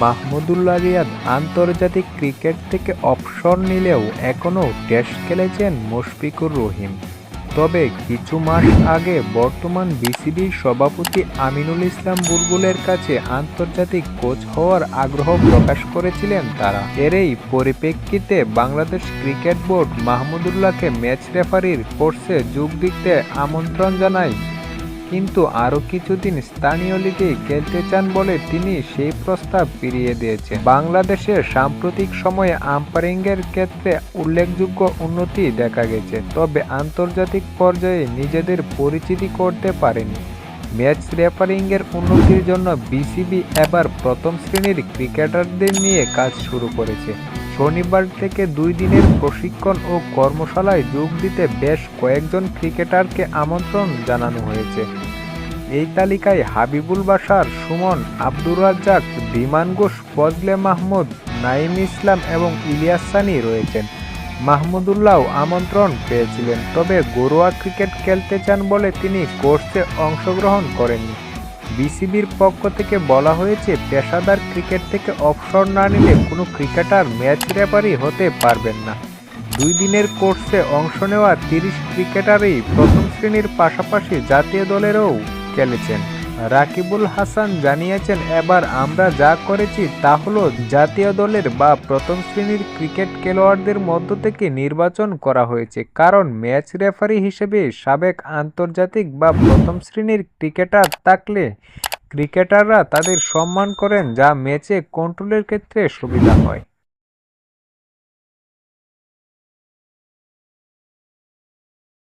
মাহমুদুল্লাহ রিয়াদ আন্তর্জাতিক ক্রিকেট থেকে অবসর নিলেও এখনও টেস্ট খেলেছেন মুশফিকুর রহিম। তবে কিছু মাস আগে বর্তমান বিসিবির সভাপতি আমিনুল ইসলাম বুলবুলের কাছে আন্তর্জাতিক কোচ হওয়ার আগ্রহ প্রকাশ করেছিলেন তারা। এরই পরিপ্রেক্ষিতে বাংলাদেশ ক্রিকেট বোর্ড মাহমুদুল্লাহকে ম্যাচ রেফারির কোর্সে যোগ দিতে আমন্ত্রণ জানায় কিন্তু আরও কিছুদিন স্থানীয় লিগে খেলতে চান বলে তিনি সেই প্রস্তাব ফিরিয়ে দিয়েছেন। বাংলাদেশের সাম্প্রতিক সময়ে আম্পায়ারিংয়ের ক্ষেত্রে উল্লেখযোগ্য উন্নতি দেখা গেছে, তবে আন্তর্জাতিক পর্যায়ে নিজেদের পরিচিতি করতে পারেনি। ম্যাচ রেফারিংয়ের উন্নতির জন্য বিসিবি এবার প্রথম শ্রেণির ক্রিকেটারদের নিয়ে কাজ শুরু করেছে। শনিবার থেকে দুই দিনের প্রশিক্ষণ ও কর্মশালায় যোগ দিতে বেশ কয়েকজন ক্রিকেটারকে আমন্ত্রণ জানানো হয়েছে। এই তালিকায় হাবিবুল বাশার, সুমন, আব্দুর রাজ্জাক, বিমান ঘোষ, ফজলে মাহমুদ নাইম ইসলাম এবং ইলিয়াস সানি রয়েছেন। মাহমুদুল্লাহ আমন্ত্রণ পেয়েছিলেন, তবে ঘরোয়া ক্রিকেট খেলতে চান বলে তিনি কোর্সে অংশগ্রহণ করেননি। বিসিবির পক্ষ থেকে বলা হয়েছে, পেশাদার ক্রিকেট থেকে অবসর না নিলে কোনো ক্রিকেটার ম্যাচ রেফারি হতে পারবেন না। দুই দিনের কোর্সে অংশ নেওয়া তিরিশ ক্রিকেটারই প্রথম শ্রেণির পাশাপাশি জাতীয় দলেরও খেলেছেন। রাকিবুল হাসান জানিয়েছেন, এবার আমরা যা করেছি তা হলো জাতীয় দলের বা প্রথম শ্রেণির ক্রিকেট খেলোয়াড়দের মধ্য থেকে নির্বাচন করা হয়েছে। কারণ ম্যাচ রেফারি হিসেবে সাবেক আন্তর্জাতিক বা প্রথম শ্রেণির ক্রিকেটার থাকলে ক্রিকেটাররা তাদের সম্মান করেন, যা ম্যাচে কন্ট্রোলের ক্ষেত্রে সুবিধা হয়।